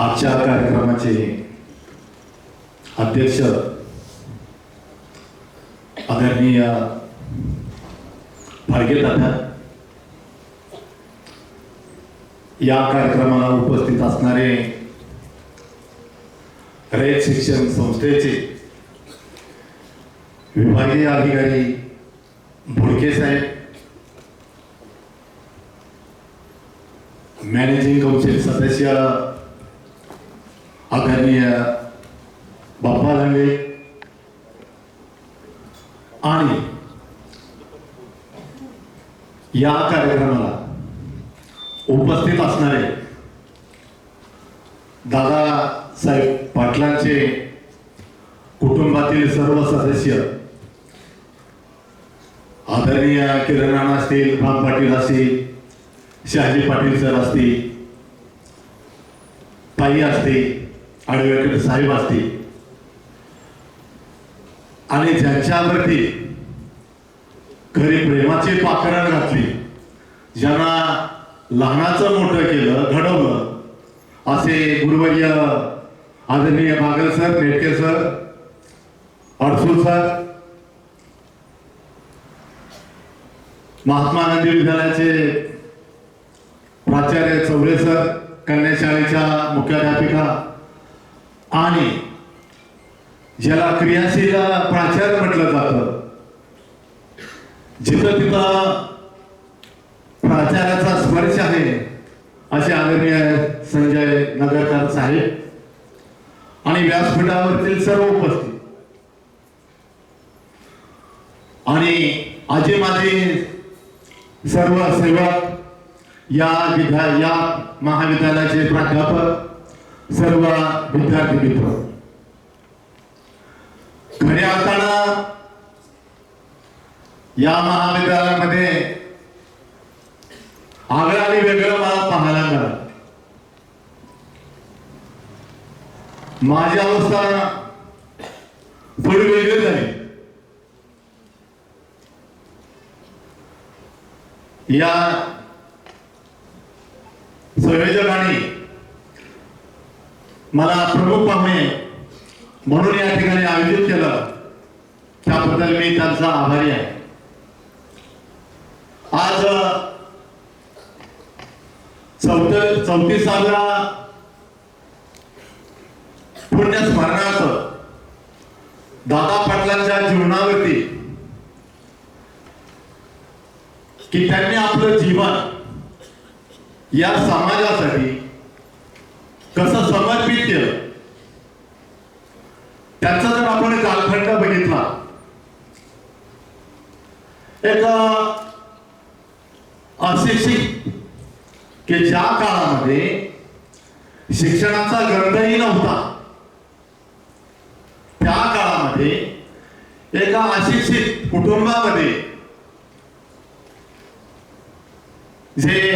आजच्या कार्यक्रमाचे अध्यक्ष आदरणीय फाळके दादा या कार्यक्रमाला उपस्थित असणारे रयत शिक्षण संस्थेचे विभागीय अधिकारी भोडके साहेब मॅनेजिंग काउन्सिल सदस्य आदरणीय बाप्पा लांडे आणि या कार्यक्रमाला उपस्थित असणारे दादा साहेब पाटलांचे कुटुंबातील सर्व सदस्य आदरणीय किरण राणा असतील राम पाटील असतील शहाजी पाटील सर असतील ताई असतील आडवेकर साहेब असतील. आणि ज्यांच्यावरती घरी प्रेमाची पाकरण घातली. ज्यांना लहानाचं मोठं केलं घडवलं असे गुरुवर्य आदरणीय Bagal sir Netke sir Adsul sir Mahatma Gandhi विद्यालयाचे प्राचार्य चौरे सर कन्याशाळेच्या मुख्याध्यापिका आणि ज्याला क्रियाशील प्राचार्य म्हटलं जातं जिथं तिथं प्राचार्याचा स्पर्श आहे असे आदरणीय संजय नगरकर साहेब आणि व्यासपीठावरतील सर्व उपस्थित. आणि आजी माझे सर्व सेवक या विद्या या महाविद्यालयाचे प्राध्यापक सर्व विद्यार्थी मित्र. खऱ्या अर्थानं या महाविद्यालयामध्ये आगळं आणि वेगळं मला पाहायला मिळालं. माझी अवस्था थोडी वेगळी झाली. या संयोजकाने मला प्रमुख पाहुणे म्हणून या ठिकाणी आयोजित केलं. त्याबद्दल मी त्यांचा आभारी आहे. आज चौथ चौतीसाव्या पुण्यस्मरणार्थ दादा पाटलांच्या जीवनावरती की त्यांनी आपलं जीवन या समाजासाठी कसं समर्पित केलं त्याचा जर आपण कालखंड बघितला एक अशिक्षित की ज्या काळामध्ये शिक्षणाचा ग्रंथही नव्हता त्या काळामध्ये एका अशिक्षित कुटुंबामध्ये जे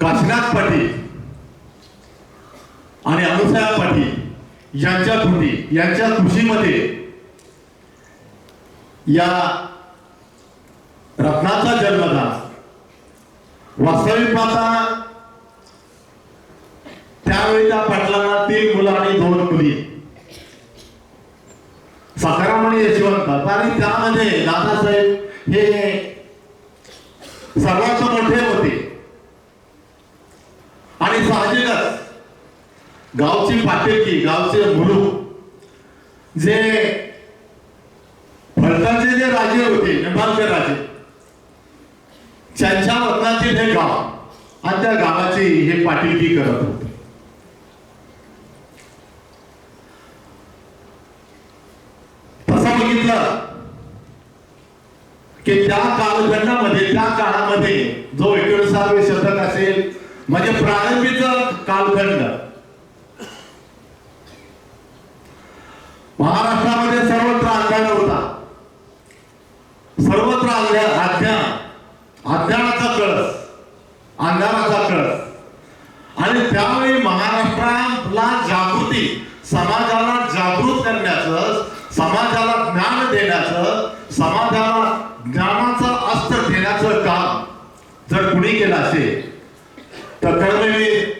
काशीनाथ पाटील आणि अनुसया पाटील यांच्या कृती यांच्या कृषीमध्ये या रत्नाचा जन्म झाला वास्तविक पाहता त्यावेळी त्या पाटलांना तीन मुलं आणि दोन मुली. सकाराम आणि यशवंत आणि त्यामध्ये दादासाहेब हे सर्वात मोठे होते. आणि साहजिकच गावची पातेकी गावचे मुलूक जे फलटणचे जे राजे होते नेपाळचे राजे त्यांच्या वतनातील हे गाव आणि त्या गावाची हे पाटीलकी करत होते. तसं बघितलं की त्या कालखंडामध्ये त्या काळामध्ये जो एकोणीसावे शतक असेल म्हणजे प्रारंभीच कालखंड महाराष्ट्रामध्ये सर्वत्र अज्ञान होता सर्वत्र अज्ञान अज्ञान अज्ञानाचा कळस अंधाराचा कळस आणि त्यावेळी महाराष्ट्राला जागृती समाजाला जागृत करण्याचं समाजाला ज्ञान देण्याचं समाजाला ज्ञानाचं अस्त्र देण्याचं काम जर कुणी केलं असेल तर कर्मवीर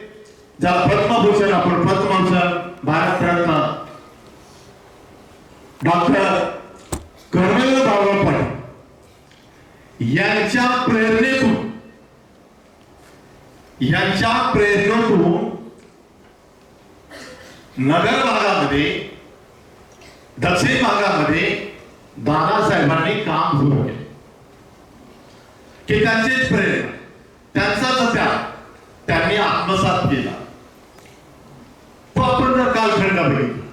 यांच्या प्रेरणेतून यांच्या प्रेरणेतून नगर भागामध्ये दक्षिण भागामध्ये दादासाहेबांनी काम सुरू केले की त्यांचीच प्रेरणा त्यांचाच त्याग त्यांनी आत्मसात केला तो आपण जर कालखंड बघितला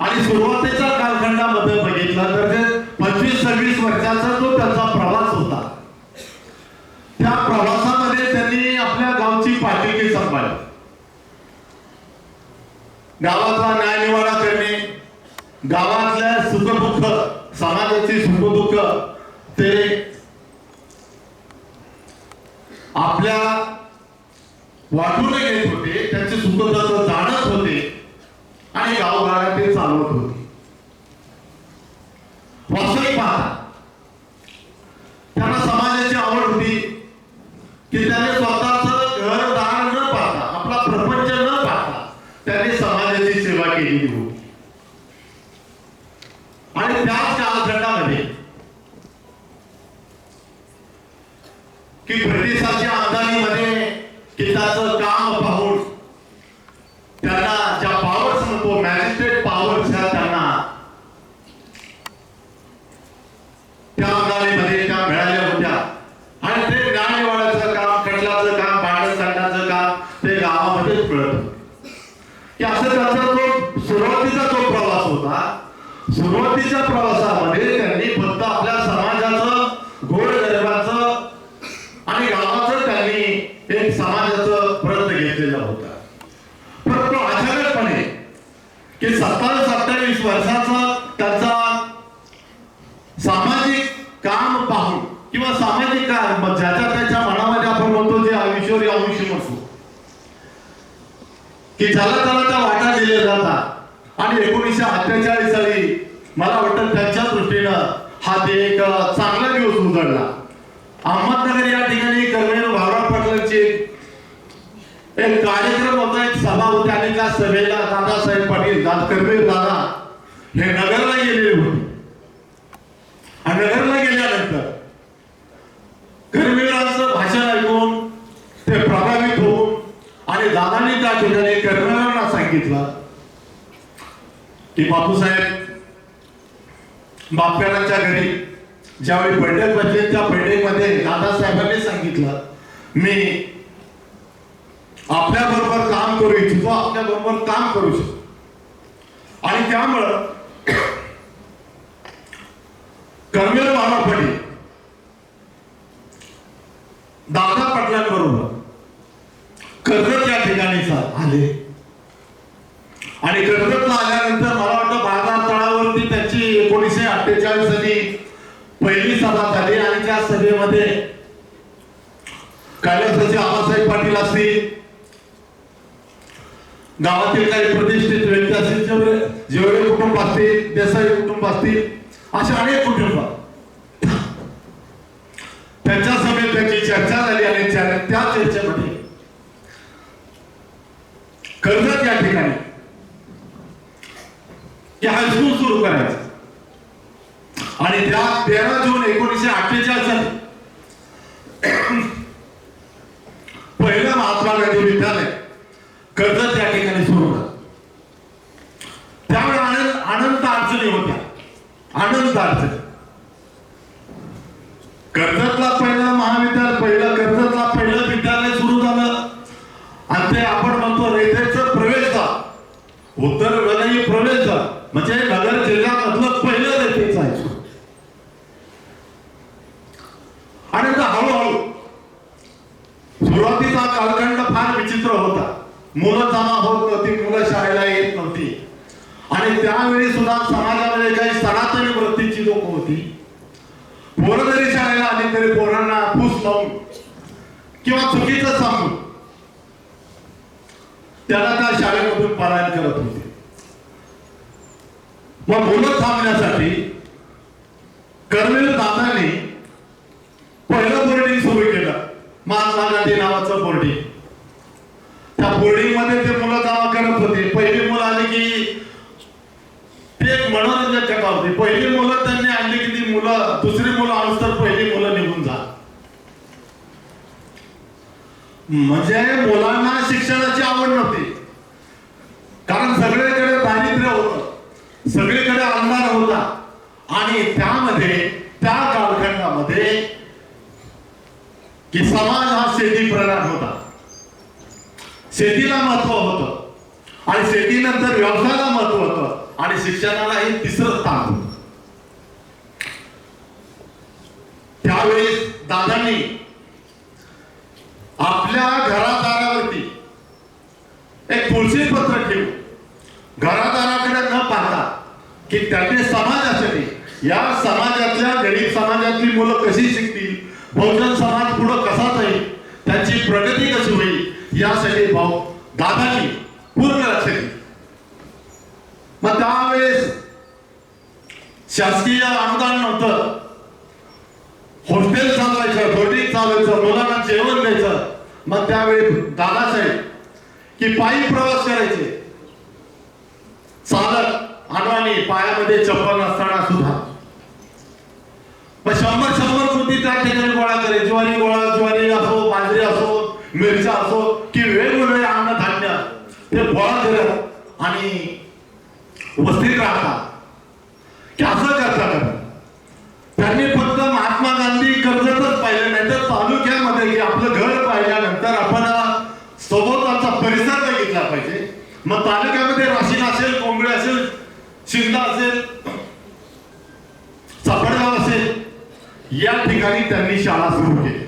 आणि सुरुवातीच्या कालखंडामध्ये बघितला तर ते पंचवीस सव्वीस वर्षाचा जो त्यांचा प्रवास होता त्या प्रवासामध्ये त्यांनी आपल्या गावची पाठिंबी सांभाळली गावाचा न्यायनिवाडा करणे गावातल्या सुखदुःख समाजाची सुखदुःख ते आपल्या वाटून घेत होते त्यांचे सुखदुःख जाणत होते आणि गावगाड्या ते चालवत होते. वास्तविक पाहता त्यांना समाजाची आवड होती की त्याने स्वतःच घरदार न पाहता आपला प्रपंच न पाहता त्याने समाजाची सेवा केलेली होती आणि त्याच कालखंडामध्ये की ब्रिटिशांच्या आमदानीमध्ये की त्याचं काम पाहून त्यांना ज्या पॉवर्स म्हणतो मॅजिस्ट्रेट पॉवर्स ह्या त्यांना त्या आमदानीमध्ये त्या मिळाल्या होत्या आणि ते न्यायवाड्याचं काम खटल्याचं काम भांडण काढण्याचं काम ते गावामध्येच मिळत होतं. की असं त्याचा जो सुरुवातीचा जो प्रवास होता सुरुवातीच्या प्रवासामध्ये त्यांनी फक्त आपल्या समाजाचं गोड गरिबाचं आणि गावाचं त्यांनी एक समाजाचं व्रत घेतलेलं होतं. परंतु अचानकपणे की सत्तावीस अठ्ठावीस वर्षाचा त्याचा सामाजिक काम पाहून किंवा सामाजिक काम ज्याच्या त्याच्या मनामध्ये आपण म्हणतो जे आयुष्यवर अंश असो की ज्याला त्याला त्या वाटा दिल्या जातात. आणि एकोणीसशे अठ्ठेचाळीस साली मला वाटतं त्यांच्या दृष्टीनं हा ते एक चांगला दिवस उजळला. अहमदनगर या ठिकाणी कर्मेल भावराव पाटलांची एक कार्यक्रम होता एक सभा होती. आणि त्या सभेला दादासाहेब पाटील दादा कर्मेल दादा हे नगरला गेले होते. नगरला गेल्यानंतर कर्मेलांचं भाषण ऐकून ते प्रभावित होऊन आणि दादांनी त्या ठिकाणी कर्मेलांना सांगितलं की बापूसाहेब बाप्याराच्या घरी. ज्यावेळी बैठक बसली त्या बैठकीमध्ये दादासाहेबांनी सांगितलं मी आपल्या बरोबर काम करू इच्छितो आपल्या बरोबर काम करू शकतो आणि त्यामुळं कर्मेल मानवपणी दादा पाटलांबरोबर कर्जत या ठिकाणी सा- आले आणि कर्जतला आल्यानंतर मला वाटतं बाजार तळावरती त्यांची एकोणीसशे अठ्ठेचाळीस साली पहिली सभा झाली आणि त्या सभेमध्ये कैलासाचे आबासाहेब पाटील असतील गावातील काही प्रतिष्ठित व्यक्ती असतील जेवढे जेवढे कुटुंब असतील देसाई कुटुंब असतील असे अनेक कुटुंब. त्यांच्या सभेत त्याची चर्चा झाली आणि त्या चर्चेमध्ये कर्जत या ठिकाणी हायस्कूल सुरू करायचं. आणि त्या तेरा जून एकोणीसशे अठ्ठेचाळीस साली पहिलं महात्मा गांधी विद्यालय कर्जत या ठिकाणी सुरू झालं त्यावेळी आनंद अनंत अडचणी होत्या आनंदार्थ कर्जतला पहिला महाविद्यालय पहिलं कर्जतला पहिलं विद्यालय सुरू झालं. आणि ते आपण म्हणतो रेल्वेच प्रवेश झाला उत्तर प्रवेश म्हणजे नगर जिल्ह्यामधलं पहिलं रेल्वेचं आहे. आणि हळूहळू सुरुवातीचा कालखंड फार विचित्र होता. मुलं जमा होत नव्हती मुलं शाळेला येत नव्हती. आणि त्यावेळी सुद्धा समाजामध्ये काही सणात जी लोक होती. पोरं जरी शाळेला आली तरी पोरांना फूस लावून किंवा चुकीचं सांगून त्याला त्या शाळेमधून पलायन करत होते. मग बोलत थांबण्यासाठी कर्मेल दादाने पहिलं बोर्डिंग सुरू केलं. महात्मा गांधी नावाचं बोर्डिंग त्या बोर्डिंगमध्ये ते मुलं दावा करत होते. पहिली मुलं आली की ते एक मनोरंजक कथा होती पहिली मुलं मुलं दुसरी मुलं आणूस तर पहिली मुलं निघून जा म्हणजे मुलांना शिक्षणाची आवड नव्हती. कारण सगळीकडे दारिद्र्य होत. सगळीकडे अंधार होता. आणि त्यामध्ये त्या कालखंडामध्ये कि समाज हा शेती प्रधान होता. शेतीला महत्त्व होत. आणि शेतीनंतर व्यवसायाला महत्त्व होतं. आणि शिक्षणाला हे तिसरं स्थान होतं त्यावेळेस दादांनी आपल्या घरादारावरती एक तुळशी पत्र ठेवून घरादाराकडे न पाहता की त्यांनी समाजासाठी या समाजातल्या गरीब समाजातली मुलं कशी शिकतील बहुजन समाज पुढं कसा जाईल त्यांची प्रगती कशी होईल यासाठी भाऊ दादांनी पूर्ण लक्ष दिलं. मग त्यावेळेस शासकीय अनुदान नव्हतं. हॉस्टेल चालवायचं बोर्डिंग चालवायचं मुलांना जेवण द्यायचं. मग त्यावेळी दादासाहेब की पायी प्रवास करायचे. चालत अनवाणी पायामध्ये चप्पल नसताना सुद्धा. मग शंभर शंभर कृती त्या ठिकाणी गोळा करे. ज्वारी गोळा ज्वारी असो बाजरी असो मिरच्या असो की वेगवेगळे अन्नधान्य ते गोळा करत आणि उपस्थित राहतात की असं करतात त्यांनी फक्त मग तालुक्यामध्ये राशीन असेल कोंबडे असेल शिंदा असेल सापडगाव असेल या ठिकाणी त्यांनी शाळा सुरू केली.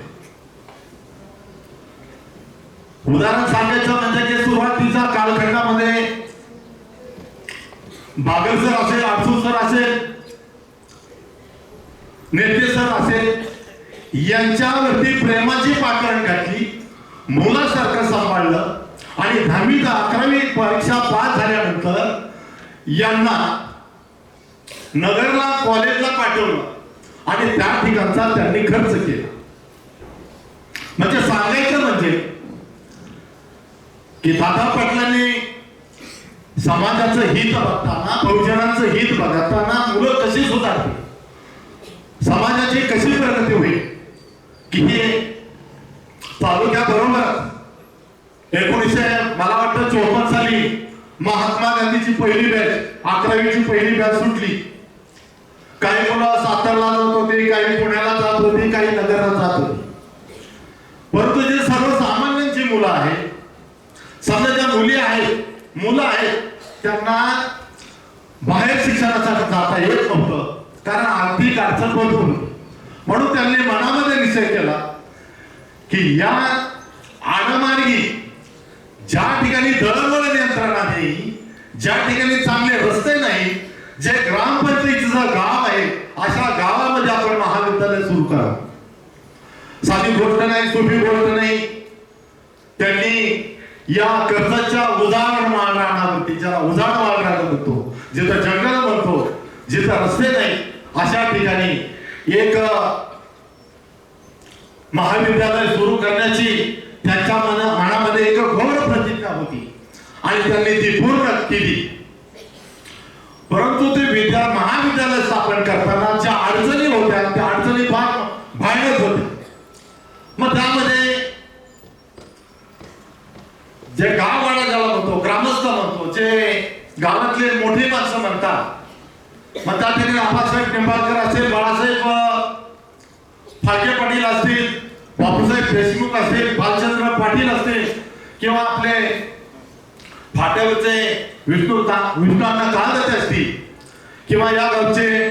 उदाहरण सांगायचं म्हणजे की सुरुवातीच्या कालखंडामध्ये बागल सर असेल आरसू सर असेल नेते सर असेल यांच्यावरती प्रेमाची पाकरण घातली मुलासारखं सांभाळलं आणि दहावी ते अकरावी परीक्षा पास झाल्यानंतर यांना नगरला कॉलेजला पाठवलं. आणि त्या ठिकाणचा त्यांनी खर्च केला. म्हणजे सांगायचं म्हणजे की दादा पाटलांनी समाजाचं हित बघताना बहुजनांचं हित बघताना मुलं कशी सुधारतील समाजाची कशी प्रगती होईल? की हे तालुक्याबरोबर एकोणीसशे मला वाटतं चोपन्न साली महात्मा गांधीची पहिली बॅच अकरावीची पहिली बॅच सुटली. काही मुलं सातारला जात होती काही पुण्याला जात होती काही नगरला जात होती. परंतु जे सर्वसामान्यांची मुलं आहेत समजा ज्या मुली आहेत मुलं आहेत त्यांना बाहेर शिक्षणासाठी जाता येत नव्हतं कारण आर्थिक अडचण होत. म्हणून त्यांनी मनामध्ये निश्चय केला की या आडमार्गी ज्या ठिकाणी दळणवळण यंत्रणा नाही ज्या ठिकाणी चांगले रस्ते नाही जे ग्रामपंचायतीचं गाव आहे अशा गावामध्ये आपण महाविद्यालय सुरू करा. साधी गोष्ट नाही सोपी गोष्ट नाही. त्यांनी या कर्जाच्या उदाहरण माळरानावरती ज्याला उदाहरण माळरान म्हणतो जिथं जंगल म्हणतो जिथं रस्ते नाही अशा ठिकाणी एक महाविद्यालय सुरू करण्याची त्यांच्या मना मनामध्ये एक हो आणि त्यांनी ती पूर्ण केली. परंतु ते विद्या महाविद्यालय स्थापन करताना ज्या अडचणी होत्या त्या अडचणी फार भयानक होत्या. मग त्यामध्ये जे गाववाडा ज्याला म्हणतो ग्रामस्थ म्हणतो जे गावातले मोठे माणसं म्हणतात मग त्या ठिकाणी आबासाहेब निंबाळकर असेल बाळासाहेब फाके पाटील असतील बापूसाहेब देशमुख असतील भालचंद्र पाटील असतील किंवा आपले फाट्यावरचे विष्णू ता- विष्णूंना काळदते असतील किंवा या गावचे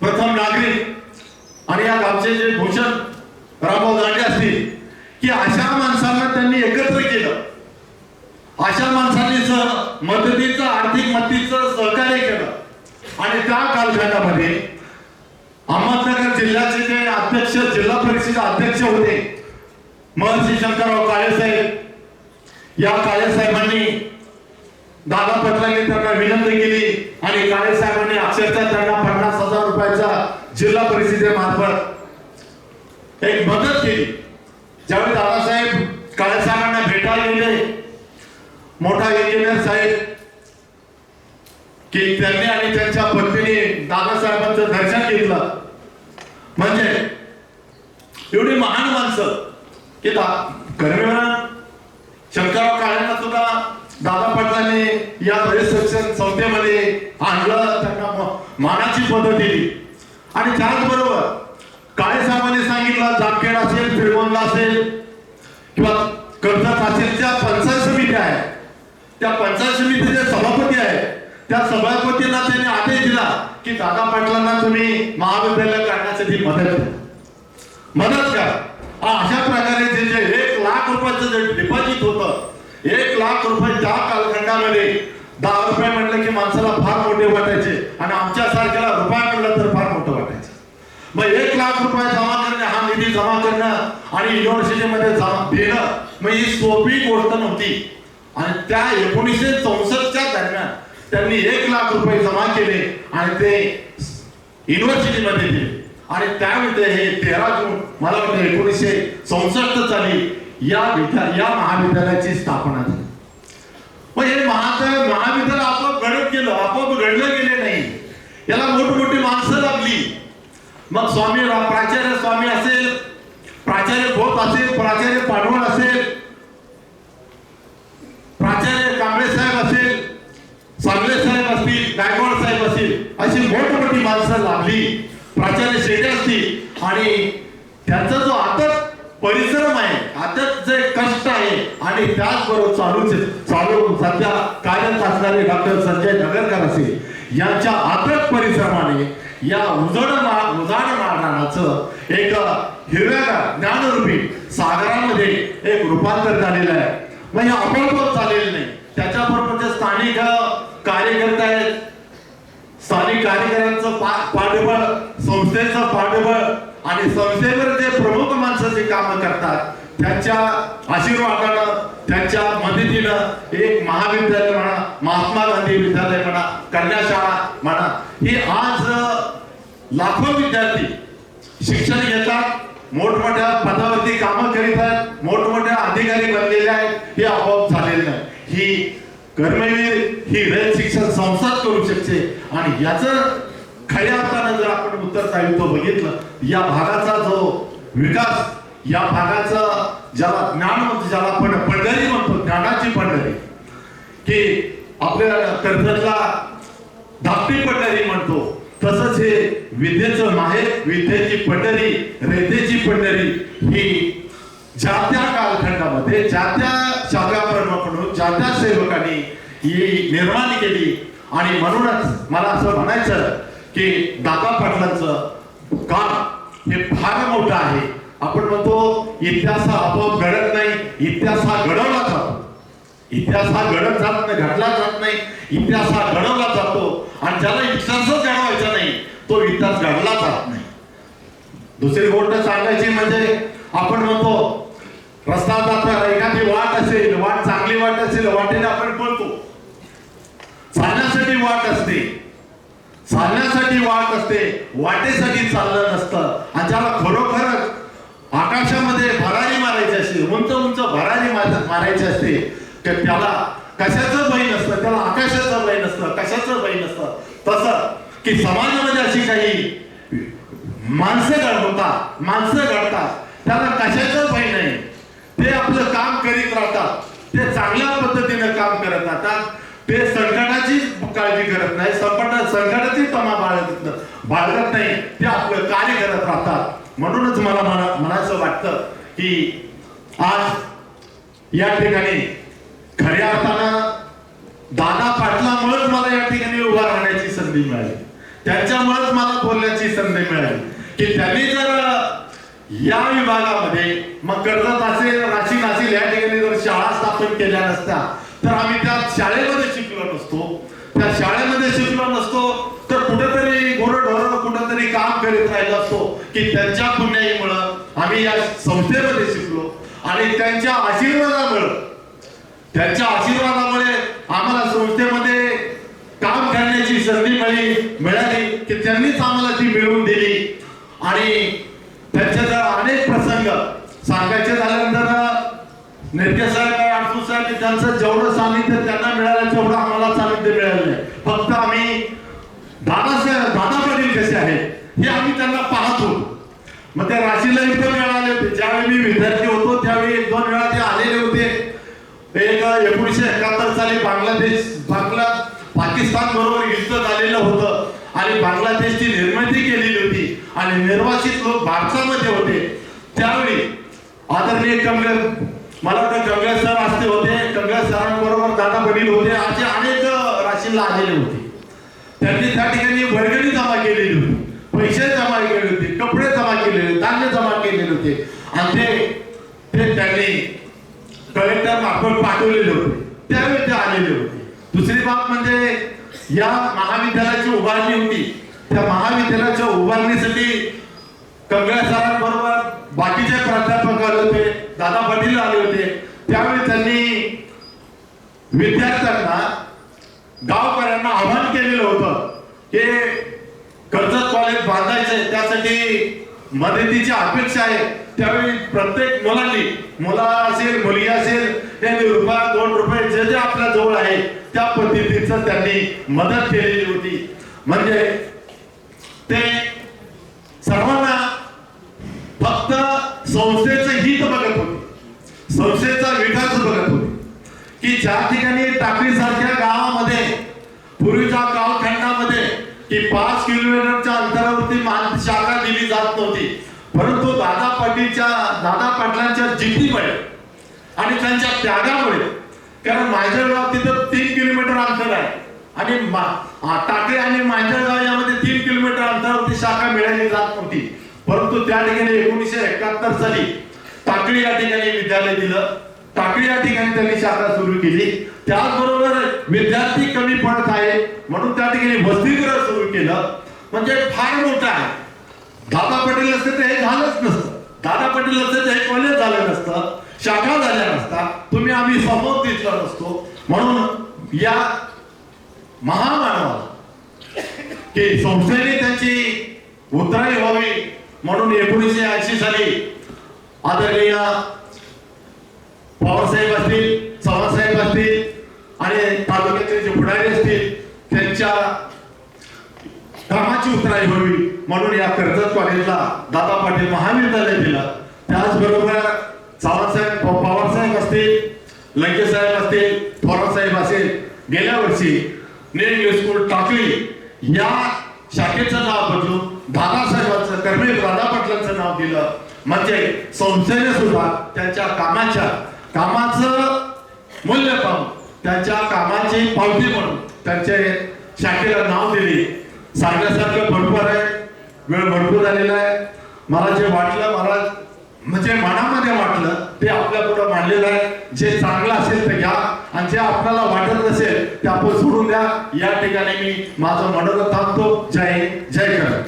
प्रथम नागरिक आणि या गावचे जे भूषण रामभाऊ दांडे असतील की अशा माणसांना त्यांनी एकत्र केलं. अशा माणसांनी मदतीचं आर्थिक मदतीचं सहकार्य केलं. आणि त्या कालखंडामध्ये अहमदनगर जिल्ह्याचे जे अध्यक्ष जिल्हा परिषद अध्यक्ष होते महर्षी शंकरराव काळेसाहेब या काळेसाहेबांनी दादा पटलांनी त्यांना विनंती केली आणि काळेसाहेबांनी अक्षरशः त्यांना पन्नास हजार रुपयाचा जिल्हा परिषदेमार्फत एक मदत केली. ज्यावेळी दादासाहेब काळेसाहेबांना भेटायला गेले मोठा इंजिनियर साहेब की त्यांनी आणि त्यांच्या पत्नीने दादासाहेबांचं दर्शन घेतलं. म्हणजे एवढी महान माणसं की दा कर्मवीर शंकरराव काळेंना सुद्धा दादा पाटलांनी या रजिस्ट्रेशन संस्थेमध्ये आणलं त्यांना मानाची पदवी दिली. आणि त्याचबरोबर काळे साहेबांनी सांगितलं जामखेड असेल फिरवंदा असेल किंवा कर्जत असेल त्या पंचायत समिती आहे. त्या पंचायत समितीचे सभापती आहे त्या सभापतींना त्यांनी आदेश दिला की दादा पाटलांना तुम्ही महाविद्यालय काढण्यासाठी मदत मदत करा. अशा प्रकारे जे एक लाख रुपयाचं जे डिपॉझिट एक लाख रुपये त्या कालखंडामध्ये दहा रुपये म्हटलं की माणसाला फार मोठे वाटायचे. आणि आमच्या सारख्याला रुपया म्हणलं तर फार मोठं वाटायचं. मग एक लाख रुपये जमा करणे हा निधी जमा करणं आणि युनिव्हर्सिटीमध्ये जमा देणं मग ही सोपी गोष्ट नव्हती. आणि त्या एकोणीसशे चौसष्टच्या दरम्यान त्यांनी एक लाख रुपये जमा केले आणि ते युनिव्हर्सिटीमध्ये दिले. आणि त्यामध्ये हे तेरा जून मला वाटतं एकोणीसशे चौसष्ट साली या विद्या या महाविद्यालयाची स्थापना झाली. मग हे महाविद्यालय महाविद्यालय आपोआप घडत गेलं आपोआप घडलं गेले नाही. याला मोठमोठी माणसं लागली. मग स्वामी प्राचार्य स्वामी असेल प्राचार्य भोत असेल प्राचार्य पाडवण असेल प्राचार्य कांबळे साहेब असेल सांगले साहेब असतील गायकवाड साहेब असतील अशी मोठमोठी माणसं लागली. प्राचार्य शेटे असतील आणि त्यांचा जो आतच परिश्रम आहे आताच जे कष्ट आहे आणि त्याचबरोबर चालू चालू सध्या कार्यरत असणारे डॉक्टर संजय नगरकर असेल यांच्या आतच परिश्रमाने या उजड उजाड मारणाचं एक हिरव्या ज्ञानरूपी सागरामध्ये एक रूपांतर झालेलं आहे. मग हे आपोआप चालेल नाही. त्याच्याबरोबर जे स्थानिक कार्यकर्ते आहेत स्थानिक कार्यकर्त्यांचं पाठबळ संस्थेचं पाठबळ आणि संस्थेवर जे माणसं जे काम करतात त्यांच्या आशीर्वादानं त्यांच्या मदतीनं एक महाविद्यालय म्हणा महात्मा गांधी विद्यालय म्हणा कन्याशाळा म्हणा ही आज लाखो विद्यार्थी शिक्षण घेतात मोठमोठ्या पदावरती कामं करीत आहेत मोठमोठ्या अधिकारी बनलेले आहेत हे आपोआप झालेलं नाही. ही कर्मवीर ही रयत शिक्षण संस्थाच करू शकते आणि याच खऱ्या अर्थानं जर आपण उत्तरदायित्व बघितलं या भागाचा जो विकास या भागाचा ज्याला ज्ञान म्हणतो ज्याला आपण पंढरी म्हणतो ज्ञानाची पंढरी. की आपल्या कर्जतला धाकटी पंढरी म्हणतो. तसंच हे विद्येचं माहेर विद्येची पंढरी रेतेची पंढरी ही ज्या त्या कालखंडामध्ये ज्या त्या शाखा म्हणून ज्या त्या सेवकांनी ही निर्माण केली. आणि म्हणूनच मला असं म्हणायचं की दादा पाटलांचं काम हे फार मोठं आहे. आपण म्हणतो इतिहास हा आपोआप घडत नाही इतिहास हा घडवला जातो. इतिहास हा घडत जात नाही घडला जात नाही इतिहास हा घडवला जातो. आणि ज्याला इतिहासच घडवायचा नाही तो इतिहास घडला जात नाही. दुसरी गोष्ट सांगायची म्हणजे आपण म्हणतो रस्ता जाता एखादी वाट असेल वाट चांगली वाट असेल वाटेने आपण पळतो चालण्यासाठी वाट असते. चालण्यासाठी वाट असते. वाटेसाठी चाललं नसतं. आणि ज्याला खरोखरच आकाशामध्ये भरारी मारायची असते. उंच उंच भरारी मारायची असते. तर त्याला कशाचं भय नसतं? त्याला आकाशाचं भय नसतं. कशाचं भय नसतं? तसं की समाजामध्ये अशी काही माणसं घडवतात माणसं घडतात. त्याला कशाचं भय नाही. ते आपलं काम करीत राहतात. ते चांगल्या पद्धतीने काम करत राहतात. ते संकटाची काळजी करत नाही. संकट संकटाची तमा बाळगत बाळगत नाही. ते आपलं कार्य करत राहतात. म्हणूनच मला म्हणायचं वाटतं की आज या ठिकाणी खऱ्या अर्थानं दादा पाटलामुळेच मला या ठिकाणी उभा राहण्याची संधी मिळाली. त्यांच्यामुळेच मला बोलण्याची संधी मिळाली. की त्यांनी जर या विभागामध्ये मग कर्जत असेल राशीन असेल या ठिकाणी जर शाळा स्थापन केल्या नसत्या तर आम्ही त्या शाळेमध्ये शिकलो नसतो. त्या शाळेमध्ये शिकलो नसतो तर कुठेतरी गोरढोर कुठेतरी काम करीत राहिलो असतो की त्यांच्या पुण्याईमुळं आम्ही या संस्थेमध्ये शिकलो आणि त्यांच्या आशीर्वादामुळं त्यांच्या आशीर्वादामुळे आम्हाला संस्थेमध्ये काम करण्याची संधी मिळाली मिळाली की त्यांनीच आम्हाला ती मिळवून दिली. आणि त्यांचे जर अनेक प्रसंग सांगायचे झाल्यानंतर नेते साहेब अडसू साहेब त्यांचं जेवढं सांगितलं त्यांना मिळालं तेवढं आम्हाला सानिध्य मिळालं नाही फक्त आम्ही दादासाहेब दादा कसे आहेत हे आम्ही त्यांना पाहतो मग त्या राशीला एक दोन वेळा आले होते ज्यावेळी मी विद्यार्थी होतो त्यावेळी एक दोन वेळा ते आलेले होते. एक एकोणीसशे एकाहत्तर साली बांगलादेश बांगला पाकिस्तान बरोबर युद्ध झालेलं होतं. आणि बांगलादेशची निर्मिती केलेली होती. आणि निर्वासित लोक भारतामध्ये होते. त्यावेळी आदरणीय कमलेश मला वाटतं कमलेश सर असते होते. कमलेश सरांबरोबर दादा वडील होते. असे अनेक राशीला आलेले होते. त्यांनी त्या ठिकाणी वर्गणी जमा केलेली होती. पैसे जमा केले होते कपडे जमा केलेले होते, धान्य जमा केलेले आमचे ते त्यांनी कलेक्टर मार्फत पाठवलेले होते. त्यावेळी ते आलेले होते. दुसरी बाब म्हणजे या महाविद्यालयाची उभारणी होती. त्या महाविद्यालयाच्या उभारणीसाठी कंगळ्या सरांबरोबर बाकीचे प्राध्यापक आले होते दादा पाटील आले होते. त्यावेळी त्यांनी विद्यार्थ्यांना गावकऱ्यांना आव्हान केलेलं होतं की कर्जत कॉलेज बांधायचंय त्यासाठी मदतीची अपेक्षा आहे. त्यावेळी प्रत्येक मुलांनी मुला असेल मुलगी असेल त्यांनी रुपया दोन रुपये जे जे आपल्या जवळ आहे त्या पद्धतीचं त्यांनी मदत केलेली होती. म्हणजे ते सर्वांना फक्त संस्थेचं हित बघत होते. संस्थेचा विकास बघत होते. की ज्या ठिकाणी टाकळी सारख्या गावामध्ये पूर्वीच्या गावखंडामध्ये की पाच किलोमीटर अंतरावरती मान शाखा दिली जात नव्हती परंतु दादा पाटीलच्या दादा पाटलांच्या जिद्दीमुळे आणि त्यांच्या त्यागामुळे कारण मांजरगाव तिथं तीन किलोमीटर अंतर आहे. आणि टाकळे टाकळी आणि मांजरगाव यामध्ये तीन किलोमीटर अंतरावरती शाखा मिळाली जात नव्हती. परंतु त्या ठिकाणी एकोणीसशे एकाहत्तर साली टाकळी या ठिकाणी विद्यालय दिलं. टाकळी या ठिकाणी त्यांनी शाखा सुरू केली. त्याचबरोबर विद्यार्थी कमी पडत आहे म्हणून त्या ठिकाणी वसतिगृह सुरू केलं. म्हणजे फार मोठं आहे. दादा पटेल असते तर हे झालंच नसतं. दादा पाटील असते हे कॉलेज झालं नसतं शाखा झाल्या नसता तुम्ही आम्ही समोर दिसला नसतो. म्हणून या महामानवाला की संस्थेने त्याची उतराई व्हावी म्हणून एकोणीसशे ऐंशी साली आदरणीय पवारसाहेब असतील चव्हाणसाहेब असतील आणि तालुक्याचे जे पुढारी असतील त्यांच्या कामाची उतराई व्हावी. म्हणून या कर्जत कॉलेजला दादा पाटील महाविद्यालय दिलं. त्याचबरोबर चव्हाणसाहेब प- पवारसाहेब असतील लंकेसाहेब असतील थोरात असेल गेल्या वर्षी नीट स्कूल टाकली. या शाखेचं नाव बदलून दादासाहेबांचं कर्मे दादा पाटलांचं नाव दिलं. म्हणजे संस्थेने सुद्धा त्यांच्या कामाच्या कामाचं मूल्य पाहून त्यांच्या कामाची पावती म्हणून त्यांचे शाखेला नाव दिले. सांगण्यासारखं भरपूर आहे. वेळ भरपूर आलेला आहे. मला जे वाटलं मला म्हणजे मनामध्ये वाटलं ते आपल्या पुढे मांडलेलं आहे. जे चांगलं असेल ते घ्या. आणि जे आपल्याला वाटत नसेल ते आपण सोडून द्या. या ठिकाणी मी माझं मनोरथ थांबतो. जय जय कर